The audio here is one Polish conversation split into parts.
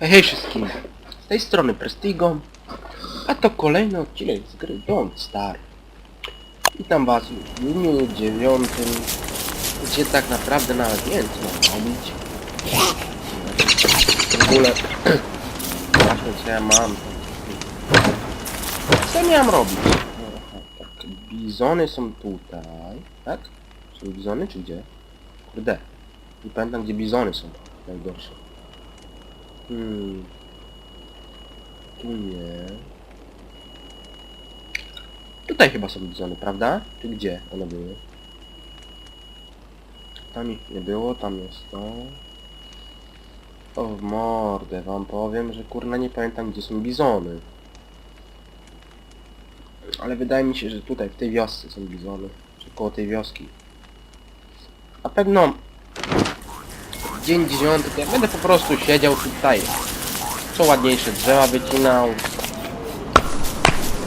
Hej, wszystkim! Z tej strony Prestigo, a to kolejny odcinek z gry Don't Star. Witam was w dniu dziewiątym, gdzie tak naprawdę nawet nie wiem co mam robić. W ogóle... Właśnie co ja mam. Co miałem robić? Aha, tak, bizony są tutaj, tak? Są bizony czy gdzie? Kurde. Nie pamiętam gdzie bizony są. Najgorsze. Hmm. Tu nie. Tutaj chyba są bizony, prawda? Czy gdzie one były? Tam ich nie było, tam jest to. O w mordę wam powiem, że kurna nie pamiętam gdzie są bizony. Ale wydaje mi się, że tutaj w tej wiosce są bizony. Czy koło tej wioski. Na pewno dzień dziewiąty, ja będę po prostu siedział tutaj. Co ładniejsze drzewa wycinał.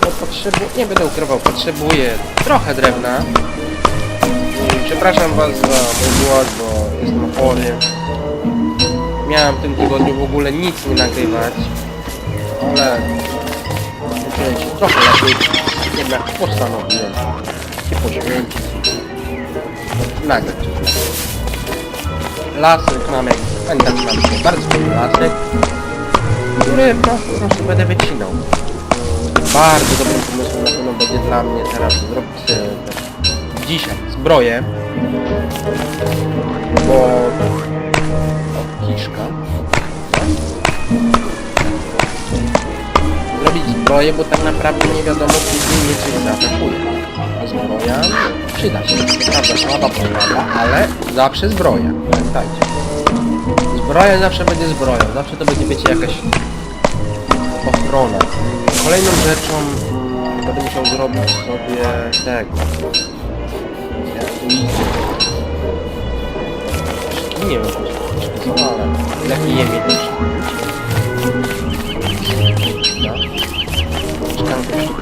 Bo potrzebu... nie będę ukrywał, potrzebuję trochę drewna. Przepraszam was za mój głos, bo jestem chory. Miałem w tym tygodniu w ogóle nic nie nagrywać. Ale się trochę lepiej. Jednak postanowiłem się poświęcić. Nagrać lasek mamy, pamiętam, mamy bardzo duży lasek, który po prostu będę wycinał. Bardzo dobrym pomysłem na pewno będzie dla mnie teraz zrobić też dzisiaj zbroję, bo o, kiszka. Zrobić zbroję, bo tak naprawdę nie wiadomo mnie coś zaatakuje. Zbroja przyda się. Prawda, słaba pomaga, ale zawsze zbroja. Pamiętajcie. Zbroja zawsze będzie zbroją. Zawsze to będzie, wiecie, jakaś ochrona. Kolejną rzeczą mm, będę musiał zrobić sobie tego. Jak. Nie wiem, co to ale lepiej je mieć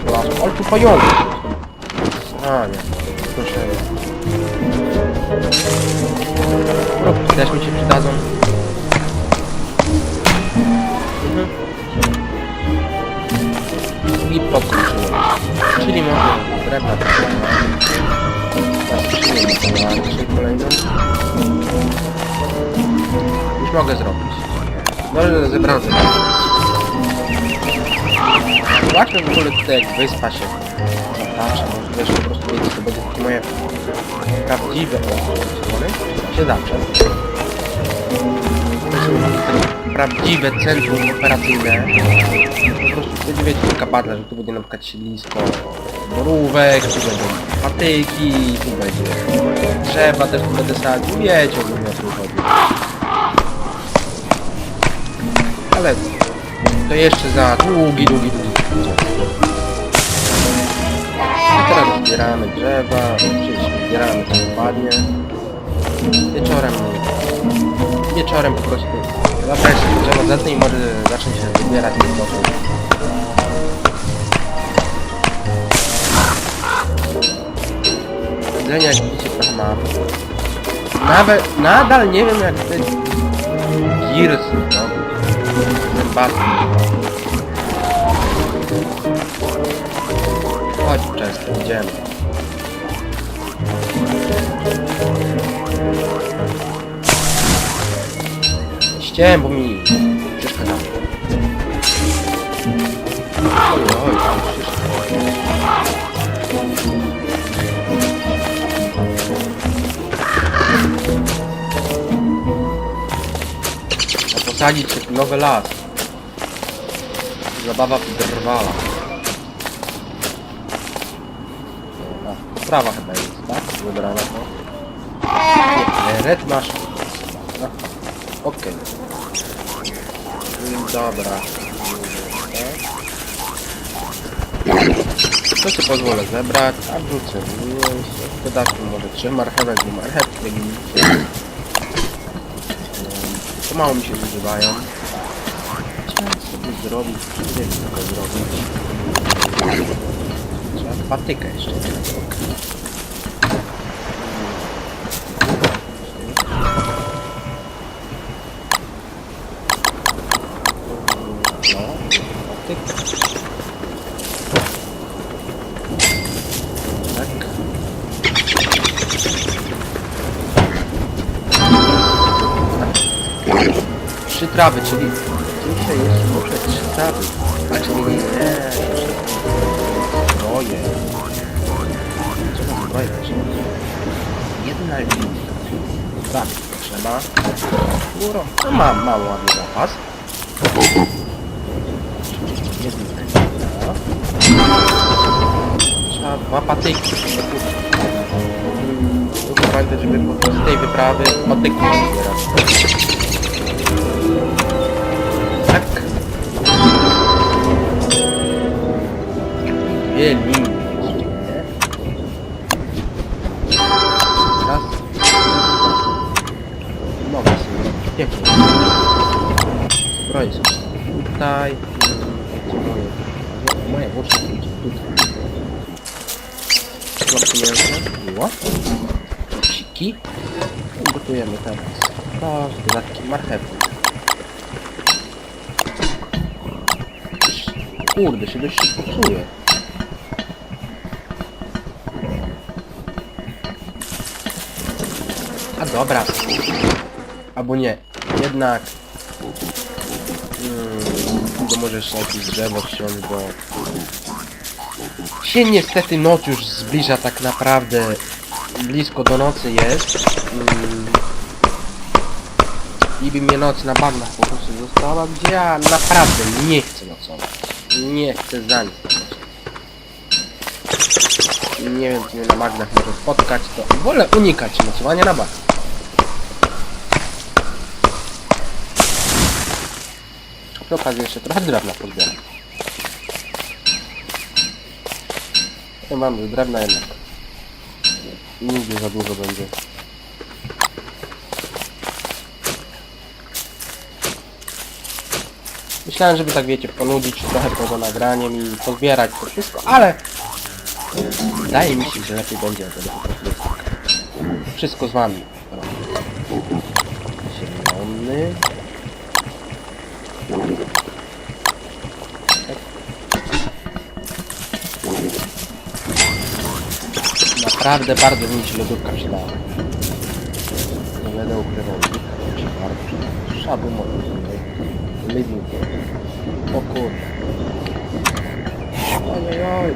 szykolasu. Ale tu pająki. A nie, proszę. Kropki też mi się przydadzą. Mhm. I podkończyłem. Czyli może drewna Teraz dzisiaj kolejną. Już mogę zrobić. Dobrze, zebrałem Zobaczmy w ogóle tutaj jak wyspa się zatacza, może wiesz, po prostu wiedzieć, to będzie takie moje prawdziwe osoby, się są prawdziwe centrum operacyjne. Po prostu będzie wiecie, taka badla, że tu będzie na przykład siedlisko borówek, tu będą patyki, tu będzie drzewa też tu będę sadził, wiecie, o mnie o tym chodzi. Ale to jeszcze za długi, długi, długi A teraz zbieramy drzewa, czyli zbieramy to dokładnie. Wieczorem, wieczorem po prostu zabrać drzewo zetnę i może zacznie się zbierać i zbożą. Jedzenia jak widzicie trochę mam. Nawet, nadal nie wiem jak te girsy zdobyć. Basen. Chodź często, idziemy. Ściem, bo mi przeszkadzało. Oj, oj, posadzić nowy las. Zabawa drwala. Prawa chyba jest, tak? Wybrana to. Red masz. A, Okej. Mm, Dobra. To się pozwolę zebrać, a wrzucę w dodatku może trzy marchewek, dwie marchewki, jak widzicie. Pomału mi się zużywają coś zrobić, nie wiem co zrobić. Trzeba patykę jeszcze trawy, czyli trawy. A czyli nie, nie. Zbroje. Co zbroje trzeba? Jedna linia. Tak, trzeba. Góro. No mam mało ładny zapas. Jedna linia. Trzeba dwa patyki. Pamiętać, żeby podczas tej wyprawy patyki zbierać. Tutaj. Gdzie moje? Moje włócznie są tutaj. Kropki mięsne. Miło. Psiki. Gotujemy teraz. To z dodatkiem marchewki. Kurde, się dość szybko czuje. Dobra. Albo nie. Jednak. Hmm, możesz jakieś drzewo wsiąść, bo... Się niestety noc już zbliża tak naprawdę. Blisko do nocy jest. Hmm. I by mnie noc na bagnach po prostu została, gdzie ja naprawdę nie chcę nocować. Nie chcę za nic. Nie wiem, czy mnie na bagnach może spotkać, to wolę unikać nocowania na bagnach. Przy okazji jeszcze trochę drewna pozbieram. Ja mam, drewna jednak nigdy za dużo będzie. Myślałem, żeby tak wiecie, ponudzić trochę poza nagraniem i pozbierać to wszystko, ale wydaje mi się, że lepiej będzie, jak będę wszystko z wami. Zielony. Naprawdę bardzo mi się lodówka przydała. Nie będę ukrywał. Bardzo. Szabu moje. Living. O kurde. Ojojoj.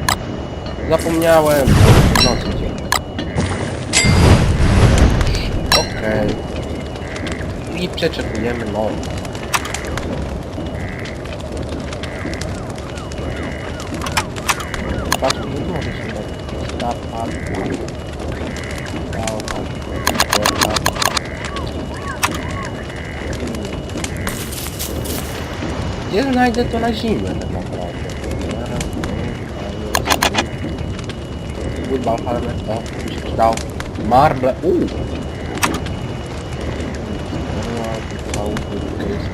Zapomniałem. Nocy dzień. Okej. I przeczekujemy noc. Patrzmy, że tu może się dać. Napad. Gałka. Gałka. Gdzie znajdę to na zimę tak naprawdę? Football helmet, to mi się przydał. Marble, uuu!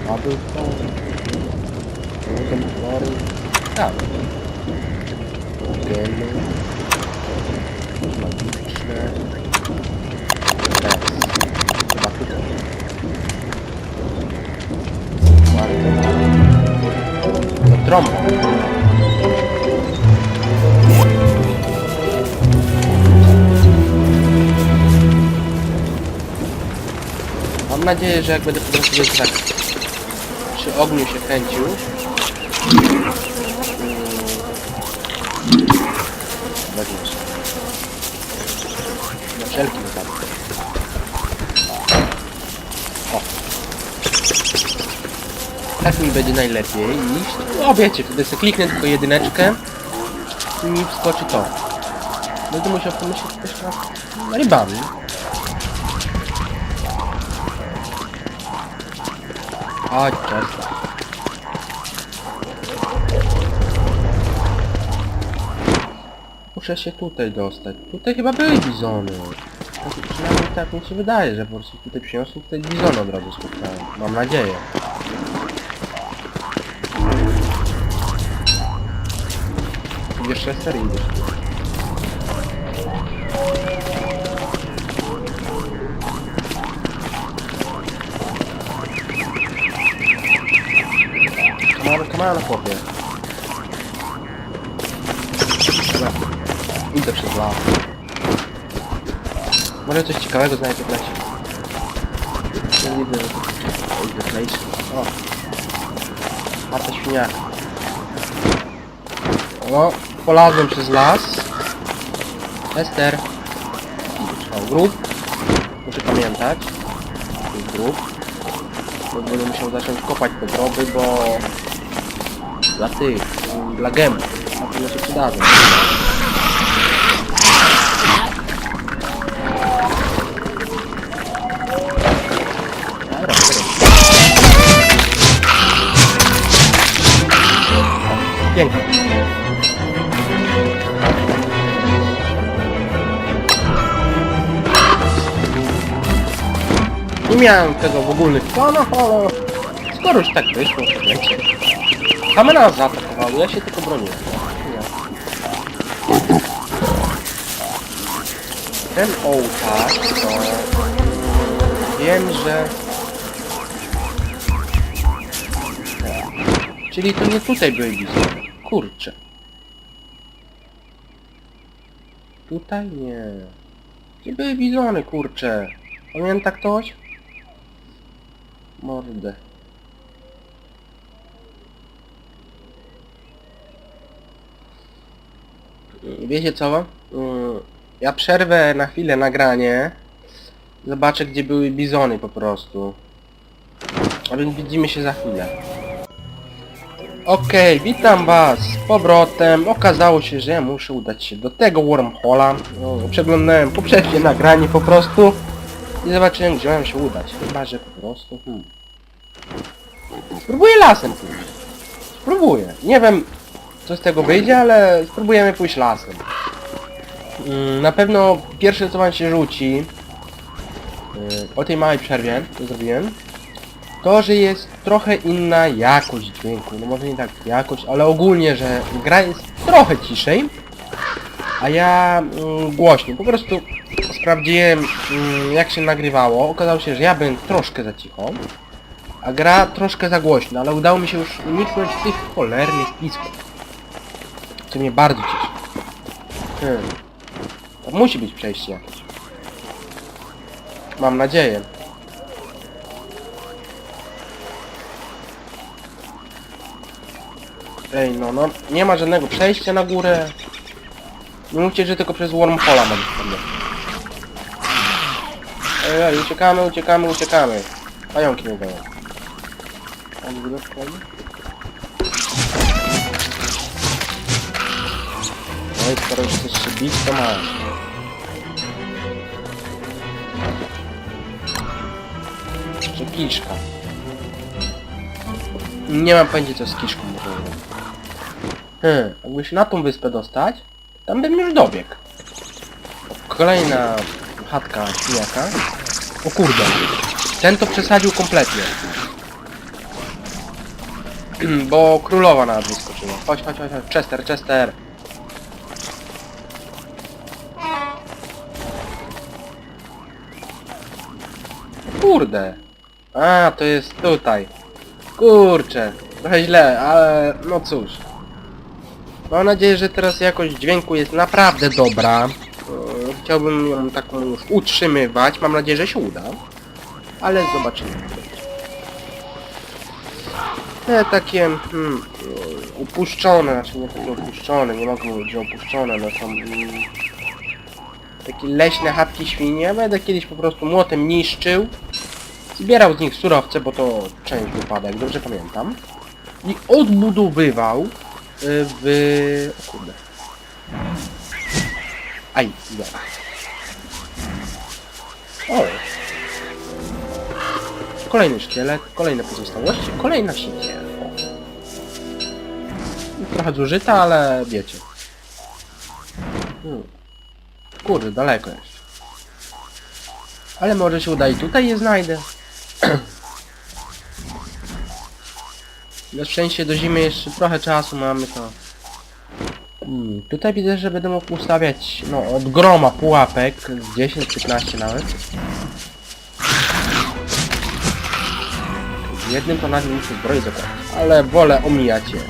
Cobblestone. Wooden flooring. Tak. Gemy. Magiczne. Teraz. No trąba. Mam nadzieję, że jak będę po prostu tak przy ogniu się kręcił. mm, Weźmiesz. Na wszelki wypadek. O. Tak mi będzie najlepiej iść. No wiecie, wtedy sobie kliknę tylko jedyneczkę i mi wskoczy to. Będę musiał pomyśleć też nad rybami. Chodź, czas. Muszę się tutaj dostać. Tutaj chyba były bizony. Znaczy, Przynajmniej tak mi się wydaje, że po prostu tutaj przyniosłem tutaj bizony od razu spotkałem. Mam nadzieję. Jeszcze serii idziesz. Come on, come on, chłopie. Las. Może coś ciekawego znajdę w lesie. Nie widzę. wyklejszy. O. A to świniak. O, polazłem przez las. Ester. O, grób. Muszę pamiętać. Grób. Bo będę musiał zacząć kopać te groby, bo... Dla tych, dla gemów. Na pewno się przydadzą. Pięknie. Nie miałem tego w ogólnych planach, ale skoro już tak wyszło, to wiecie. Same nas zaatakowały, ja się tylko broniłem. Ten ołtarz to... Wiem, że... Czyli to nie tutaj były. Kurczę. Tutaj nie. Gdzie były bizony, kurczę? Pamięta ktoś? Mordę. Wiecie co? Mm, Ja przerwę na chwilę nagranie. Zobaczę gdzie były bizony po prostu. A więc widzimy się za chwilę. Okej, witam was z powrotem. Okazało się, że muszę udać się do tego wormhola. No, przeglądałem poprzednie nagranie po prostu i zobaczyłem, gdzie mam się udać. Chyba, że po prostu... Hmm. Spróbuję lasem pójść. Spróbuję. Nie wiem, co z tego wyjdzie, ale spróbujemy pójść lasem. Mm, Na pewno pierwsze, co wam się rzuci yy, po tej małej przerwie, to zrobiłem, to, że jest trochę inna jakość dźwięku. No może nie tak jakość, ale ogólnie, że gra jest trochę ciszej, a ja mm, głośniej. Po prostu sprawdziłem mm, jak się nagrywało. Okazało się, że ja byłem troszkę za cicho, a gra troszkę za głośno, ale udało mi się już uniknąć tych cholernych pisków. Co mnie bardzo cieszy. Hmm. Musi być przejście jakieś. Mam nadzieję. Ej, no, no, nie ma żadnego przejścia na górę. Nie mówcie, że tylko przez wormhola mam wpadnąć. Ej, ej, uciekamy, uciekamy, uciekamy. Pająki mnie dają. Widać kolejny? No i skoro już chcesz się bić, to masz. Jeszcze kiszka. Nie mam pojęcia co z kiszką może robić. Hmm, jakby się na tą wyspę dostać, tam bym już dobiegł. Kolejna chatka świniaka. O kurde. Ten to przesadził kompletnie. Bo królowa nawet wyskoczyła. Chodź, chodź, chodź, chodź. Chester, Chester. Kurde. A, to jest tutaj. Kurczę. Trochę źle, ale no cóż. Mam nadzieję, że teraz jakość dźwięku jest naprawdę dobra. Yy, Chciałbym ją taką już utrzymywać. Mam nadzieję, że się uda. Ale zobaczymy. Te takie hmm, upuszczone, znaczy nie upuszczone, nie mogę mówić, że opuszczone, no są mm, takie leśne chatki świnie. Będę kiedyś po prostu młotem niszczył. Zbierał z nich surowce, bo to część wypada, jak dobrze pamiętam. I odbudowywał y, w... O kurde. Aj, dobra. O! Kolejny szkielet, kolejne pozostałości, kolejna siekiera. O. Trochę zużyta, ale wiecie. Hmm. Kurde, daleko jest. Ale może się uda i tutaj je znajdę. Na szczęście do zimy jeszcze trochę czasu mamy to. Hmm, tutaj widzę, że będę mógł ustawiać no od groma pułapek, z 10-15 nawet. W jednym to nawet muszę zbroi zakładać, ale wolę omijać je.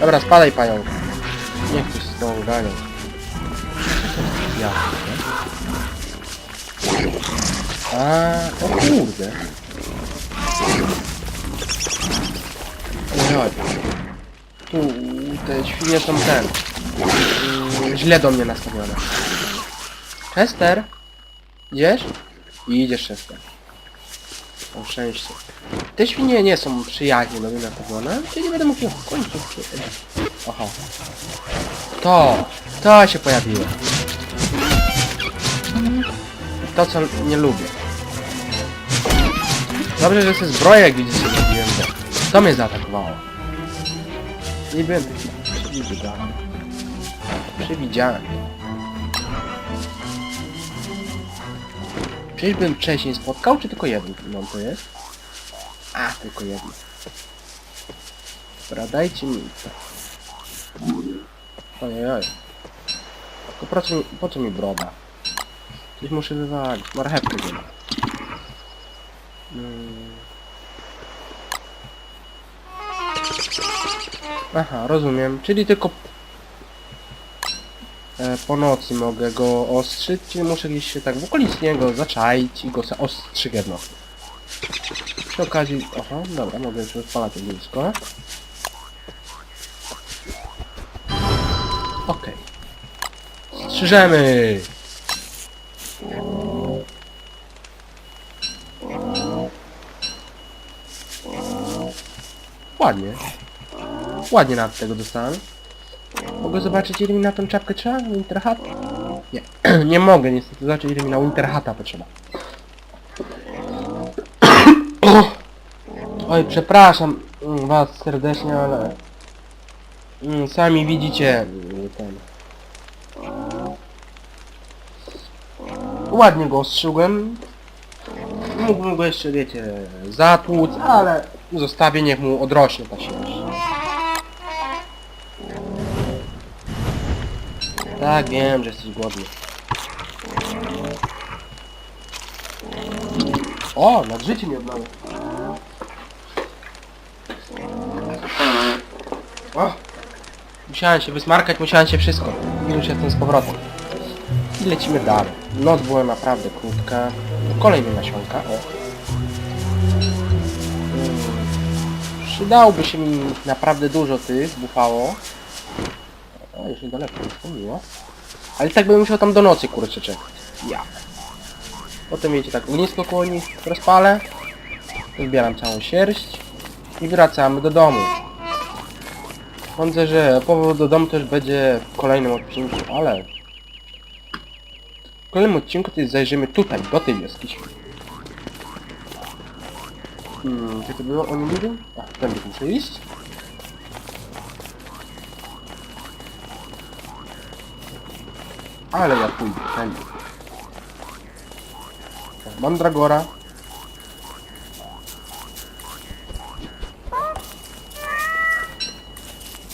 Dobra, spadaj pająk. Nie chcę się z tą ganiać. Ja? A, o kurde. Oj. Tu te świnie są ten. Mm, źle do mnie nastawione. Chester? Idziesz? Idziesz, Chester. O szczęście. Te świnie nie są przyjaźnie do mnie nastawione, czyli nie będę mógł w końcu Oho. To! To się pojawiło. To co nie lubię. Dobrze, że sobie zbroję jak widzicie zrobiłem, bo to mnie zaatakowało. Nie byłem taki przewidziany. Przewidziany. Przecież bym wcześniej spotkał, czy tylko jeden no to jest? A, tylko jeden. Dobra, dajcie mi to. Tylko co mi, po co mi broda? Coś muszę wywalić. Marchewkę nie ma. Mm. Aha, rozumiem. Czyli tylko e, po nocy mogę go ostrzyć, czyli muszę gdzieś się tak w okolicy niego zaczaić i go ostrzygę nocy. Przy okazji... Aha, dobra, mogę już rozpalać ognisko. Okej. Strzyżemy! Ładnie. Ładnie nawet tego dostałem. Mogę zobaczyć ile mi na tą czapkę trzeba? Winterhat? Nie. nie mogę niestety zobaczyć ile mi na Winterhata potrzeba. Oj, przepraszam mm, was serdecznie, ale... mm, Sami widzicie mm, ten... Ładnie go ostrzygłem. Mógłbym go jeszcze, wiecie, zatłuc, ale zostawię, niech mu odrośnie ta sierść. Tak, wiem, że jesteś głodny. O, nad życiem mi odnowię. O! Musiałem się wysmarkać, musiałem się wszystko. I już jestem z powrotem. I lecimy dalej. Noc była naprawdę krótka. Kolejny nasionka, o. Przydałoby się mi naprawdę dużo tych, bufało. O, już niedaleko, miło. Ale tak bym musiał tam do nocy, kurczę, czekać. Ja. Potem wiecie, tak ognisko koło nich rozpalę. Zbieram całą sierść. I wracamy do domu. Sądzę, że powrót do domu też będzie w kolejnym odcinku, ale... W kolejnym odcinku to jest zajrzymy tutaj, do tej świn. Hmm, gdzie to było? Oni mówią? A, tędy muszę iść. Ale ja pójdę, tędy. Mandragora.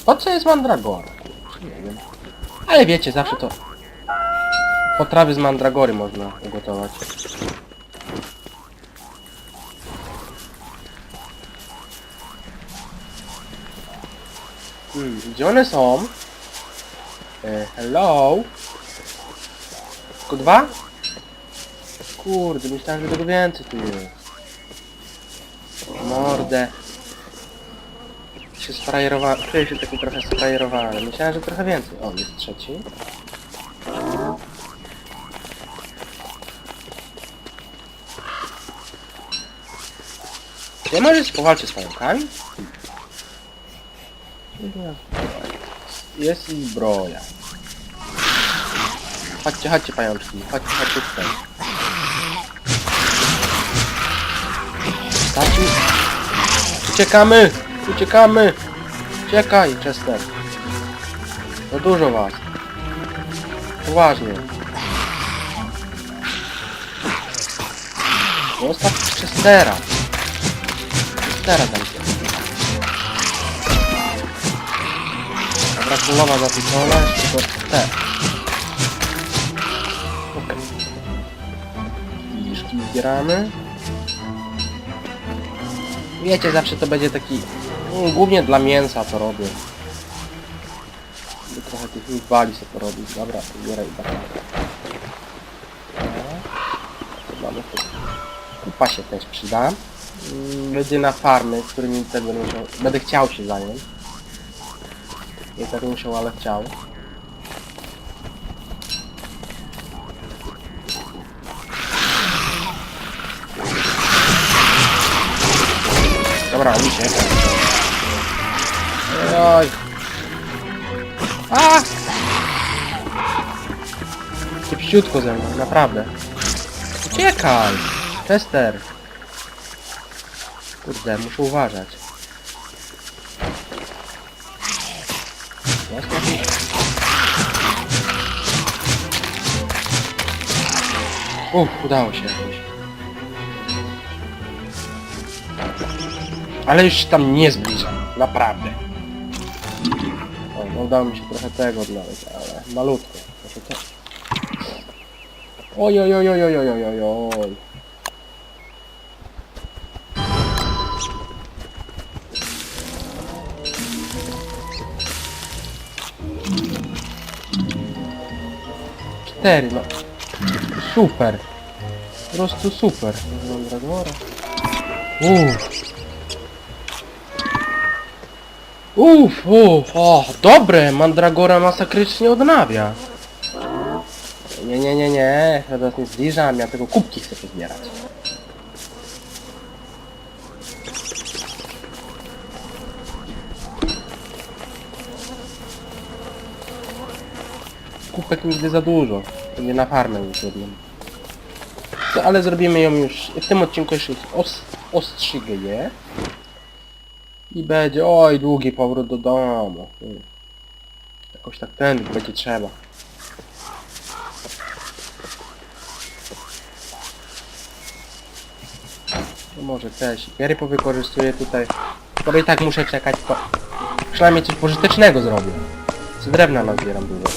Po co jest mandragora? Nie wiem. Ale wiecie, zawsze to... Potrawy z mandragory można ugotować. Hmm, gdzie one są? E, hello? Tylko dwa? Kurde, myślałem, że tego więcej tu jest. Mordę. Się sfrajerowałem, czuję się taki trochę sfrajerowany. Myślałem, że trochę więcej. O, jest trzeci. Nie możesz powalczyć z pająkami? Jest i zbroja. Chodźcie, chodźcie pajączki, chodźcie, chodźcie tutaj. Starczy. Uciekamy! Uciekamy! Uciekaj, Chester. Za dużo was. Poważnie. Zostaw Chestera. Chestera dajcie. Dobra, królowa zapieczona, jeszcze tylko te. Okej. Liszki zbieramy. Wiecie, zawsze to będzie taki... mm, Głównie dla mięsa to robię. By trochę tych mitbali sobie porobić. Dobra, zbieraj barana. Kupa się też przyda. Mm, Będzie na farmy, którymi będę będę chciał się zająć. Nie tak musiał, ale chciał. Dobra, uciekaj. Oj. A! Szybciutko ze mną, naprawdę. Uciekaj! Chester! Kurde, muszę uważać. O, udało się jakoś. Ale już się tam nie zbliżam, naprawdę. O, no udało mi się trochę tego odnaleźć, ale malutko. Proszę to. Oj, oj, oj, oj, oj, oj, oj, oj. Cztery, no. Super. Po prostu super. Uff. Uff, uff, o, dobre, Mandragora masakrycznie odnawia. Nie, nie, nie, nie, ja was nie zbliżam, ja tego kubki chcę pozbierać. Kubek nigdy za dużo, będzie na farmę już jedną. No, ale zrobimy ją już, w tym odcinku jeszcze os, ostrzygę je. I będzie, oj, długi powrót do domu. Jakoś tak ten będzie trzeba. No może te siekiery powykorzystuję tutaj. Skoro i tak muszę czekać, to przynajmniej coś pożytecznego zrobię. Z drewna nazbieram dużo.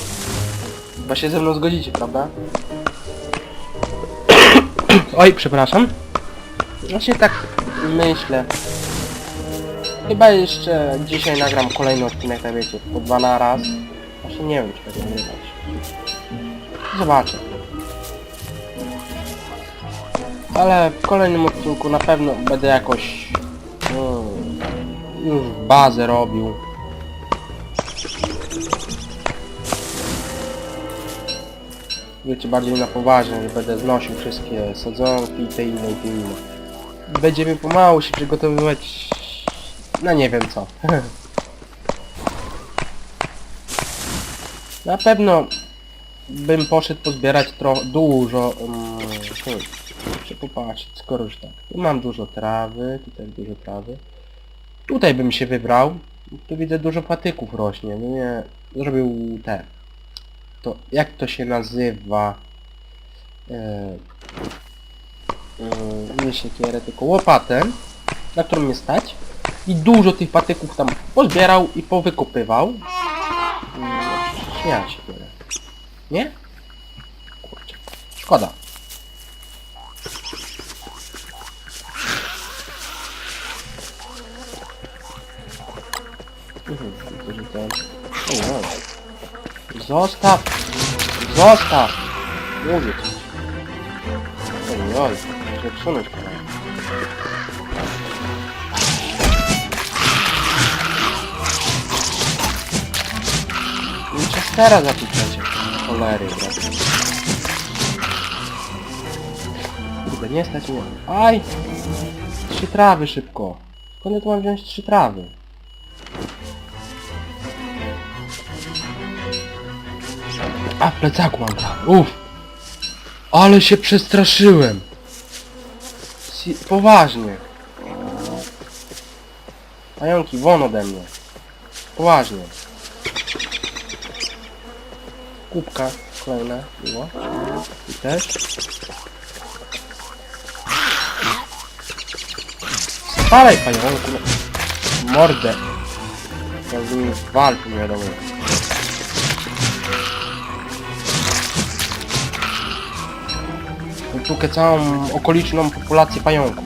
Chyba się ze mną zgodzicie, prawda? Oj, przepraszam. Właśnie tak myślę. Chyba jeszcze dzisiaj nagram kolejny odcinek, tak wiecie, po dwa na raz. Właśnie nie wiem, czy będę nagrywać. Zobaczę. Ale w kolejnym odcinku na pewno będę jakoś mm, już bazę robił. Wiecie, bardziej na poważnie, że będę znosił wszystkie sadzonki i te inne i te inne. Będziemy pomału się przygotowywać na nie wiem co. na pewno bym poszedł pozbierać trochę dużo. Um, hmm, muszę popatrzeć, skoro już tak. Tu mam dużo trawy, tutaj dużo trawy. Tutaj bym się wybrał. Tu widzę dużo patyków rośnie. No nie, zrobił te. To jak to się nazywa? E, e, nie siekierę, tylko łopatę, na którą mnie stać. I dużo tych patyków tam pozbierał i powykopywał. Mm, Śmiać się tyle. Nie? Kurczę. Szkoda. Mhm. Zostaw! Zostaw! Mówię ci. Oj, oj, muszę odsunąć kolej. Winchestera zapiszecie. Cholery, brat. Kurde, nie stać mnie. Aj! Trzy trawy szybko. Skąd ja tu mam wziąć trzy trawy? A, w plecaku mam trawę. Uff! Ale się przestraszyłem! Si poważnie. Pająki, won ode mnie. Poważnie. Kubka kolejna było. I też. Spalaj pająku. Mordę. Walki nie wiadomo. wyczukę całą okoliczną populację pająków.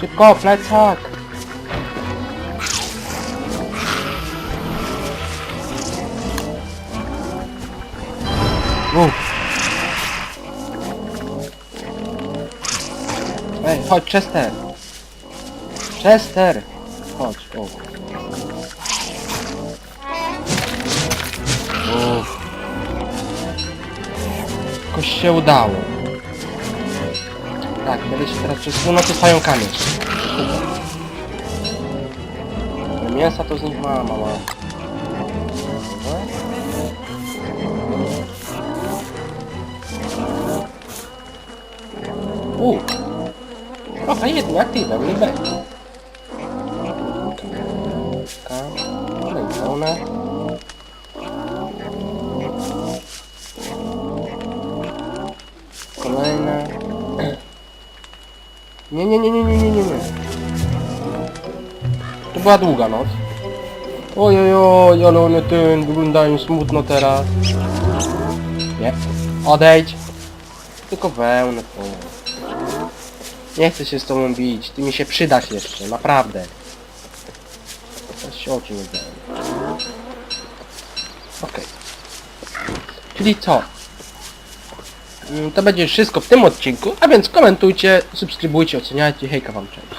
Szybko, plecak! Uff. Ej, chodź, Chester! Chester. Chodź, o. Uff. Jakoś się udało. Tak, będę się teraz przez północy stają kamień. Mięsa to z nich ma mała. U. Trochę jednak aktywem, nie będzie. Była długa noc. Oj, oj, oj, ale one ten wyglądają smutno teraz. Nie. Odejdź. Tylko wełnę to. Nie chcę się z tobą bić. Ty mi się przydasz jeszcze, naprawdę. Teraz się oczy nie. Okej. Czyli co? Mm, To będzie wszystko w tym odcinku, a więc komentujcie, subskrybujcie, oceniajcie. Hejka wam, cześć.